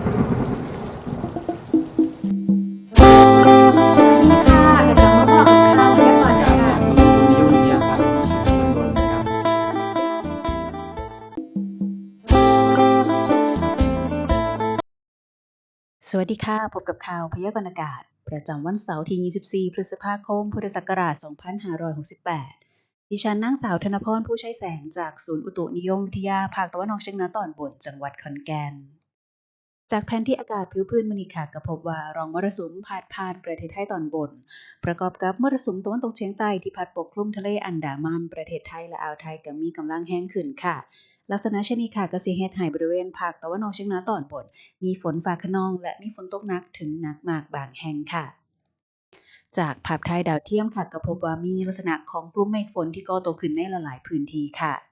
สวัสดีค่ะกระจังมาบอกข่าวพยากรณ์อากาศศูนย์อุตุนิยมวิทยาภาคตะวันออกเฉียงเหนือตอนบนนะครับสวัสดีค่ะ พบกับข่าวพยากรณ์อากาศ ประจำวันเสาร์ที่ 24 พฤษภาคม พุทธศักราช 2568 ดิฉันนางสาวธนพรผู้ใช้แสงจากศูนย์อุตุนิยมวิทยา ภาคตะวันออกเฉียงเหนือตอนบน จังหวัดขอนแก่น จากแผนที่อากาศผิวพื้นมณีค่ะก็พบว่ารองมรสุมพาดผ่านประเทศไทยตอนบน ประกอบกับมรสุมตะวันตกเฉียงใต้ที่พัดปกคลุมทะเลอันดามันประเทศไทยและอ่าวไทยก็มีกำลังแห้งขึ้นค่ะ ลักษณะเช่นนี้ค่ะก็สิเฮ็ดให้บริเวณภาคตะวันออกเฉียงเหนือตอนบน มีฝนฟ้าคะนอง และมีฝนตกหนักถึงหนักมากบางแห่งค่ะจากภาพถ่ายดาวเทียมค่ะก็พบว่ามีลักษณะของกลุ่มเมฆฝนที่ก่อตัวขึ้นในหลายๆพื้นที่ค่ะ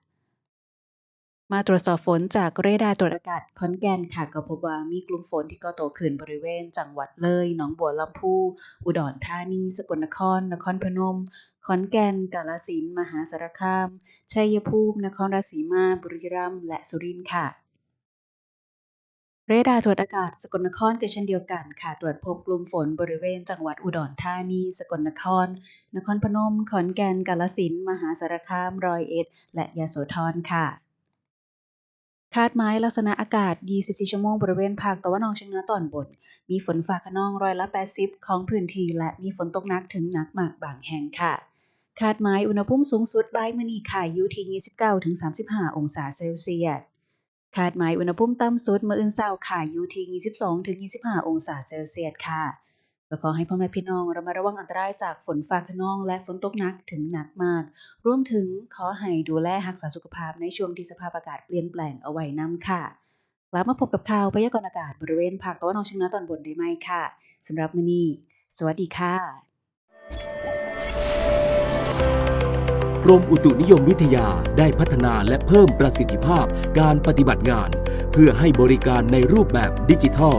มาตรวจสอบฝนจากเรดาร์ตรวจอากาศขอนแก่นค่ะก็พบว่ามีกลุ่มฝนที่ก่อตัวขึ้นบริเวณ จังหวัดเลย หนองบัวลำพู อุดรธานี สกลนคร นครพนม ขอนแก่น กาฬสินธุ์ มหาสารคาม ชัยภูมิ นครราชสีมา บุรีรัมย์ และสุรินทร์ค่ะเรดาร์ตรวจอากาศสกลนครก็เช่นเดียวกันค่ะ ตรวจพบกลุ่มฝนบริเวณจังหวัดอุดรธานี สกลนคร นครพนม ขอนแก่น กาฬสินธุ์ มหาสารคามร้อยเอ็ด และยโสธรค่ะ คาดหมายลักษณะอากาศ 24 ชั่วโมงบริเวณภาคตะวันออกเฉียงเหนือตอนบน มีฝนฟ้าคะนองร้อยละ 80 ของพื้นที่และมีฝนตกหนักถึงหนักมากบางแห่งค่ะ คาดหมายอุณหภูมิสูงสุดบ่ายมื้อนี้ค่ะอยู่ที่ 29-35 องศาเซลเซียส คาดหมายอุณหภูมิต่ำสุดมื้ออื่นเช้าค่ะอยู่ที่ 22-25 องศาเซลเซียสค่ะ ก็ขอให้พ่อแม่พี่น้องระมัดระวังอันตรายจากฝนฟ้าคะนองและฝนตกหนักถึงหนักมาก รวมถึงขอให้ดูแลรักษาสุขภาพในช่วงที่สภาพอากาศเปลี่ยนแปลงเอาไว้นํค่ะกลับมาพบกับข่าวพยากรณ์อากาศบริเวณภาคตะวันออกเฉียงเหนือตอนบนได้ไหมค่ะสำหรับมื้อนี้สวัสดีค่ะ กรมอุตุนิยมวิทยาได้พัฒนาและเพิ่มประสิทธิภาพการปฏิบัติงาน เพื่อให้บริการในรูปแบบดิจิทัล